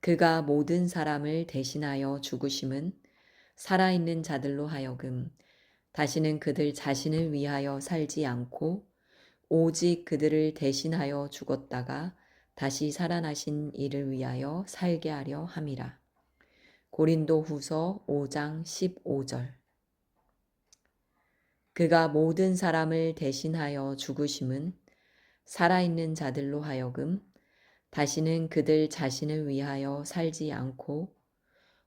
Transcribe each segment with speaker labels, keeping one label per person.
Speaker 1: 그가 모든 사람을 대신하여 죽으심은 살아있는 자들로 하여금 다시는 그들 자신을 위하여 살지 않고 오직 그들을 대신하여 죽었다가 다시 살아나신 이를 위하여 살게 하려 함이라. 고린도 후서 5장 15절 그가 모든 사람을 대신하여 죽으심은 살아있는 자들로 하여금 다시는 그들 자신을 위하여 살지 않고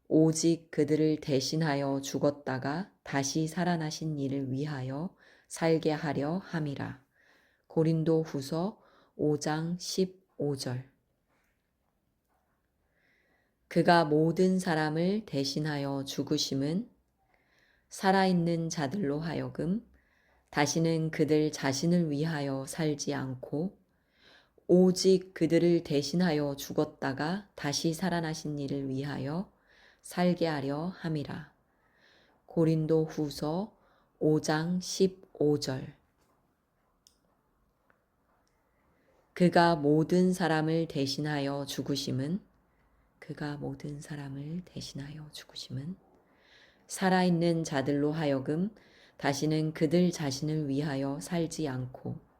Speaker 1: 오직 그들을 대신하여 죽었다가 다시 살아나신 이를 위하여 살게 하려 함이라. 고린도 후서 5장 15절 그가 모든 사람을 대신하여 죽으심은 살아있는 자들로 하여금 다시는 그들 자신을 위하여 살지 않고 오직 그들을 대신하여 죽었다가 다시 살아나신 이를 위하여 살게 하려 함이라. 고린도 후서 5장 15절 그가 모든 사람을 대신하여 죽으심은 그가 모든 사람을 대신하여 죽으심은 살아있는 자들로 하여금 다시는 그들 자신을 위하여 살지 않고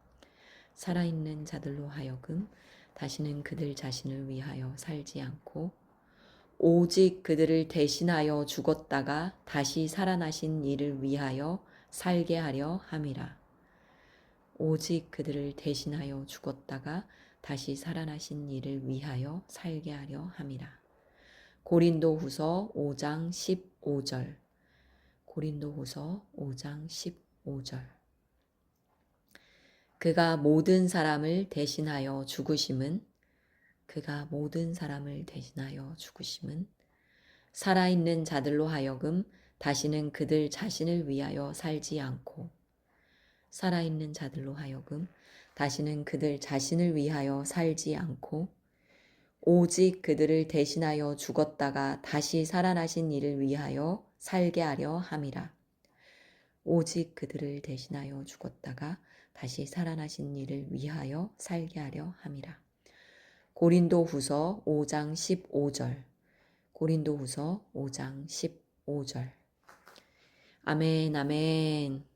Speaker 1: 살아있는 자들로 하여금 다시는 그들 자신을 위하여 살지 않고 오직 그들을 대신하여 죽었다가 다시 살아나신 이를 위하여 살게 하려 함이라. 오직 그들을 대신하여 죽었다가 다시 살아나신 이를 위하여 살게 하려 함이라. 고린도 후서 5장 15절 고린도 후서 5장 15절 그가 모든 사람을 대신하여 죽으심은 그가 모든 사람을 대신하여 죽으심은 살아있는 자들로 하여금 다시는 그들 자신을 위하여 살지 않고 살아있는 자들로 하여금 다시는 그들 자신을 위하여 살지 않고 오직 그들을 대신하여 죽었다가 다시 살아나신 이를 위하여 살게 하려 함이라. 오직 그들을 대신하여 죽었다가 다시 살아나신 이를 위하여 살게 하려 함이라. 고린도 후서 5장 15절. 고린도 후서 5장 15절. 아멘, 아멘.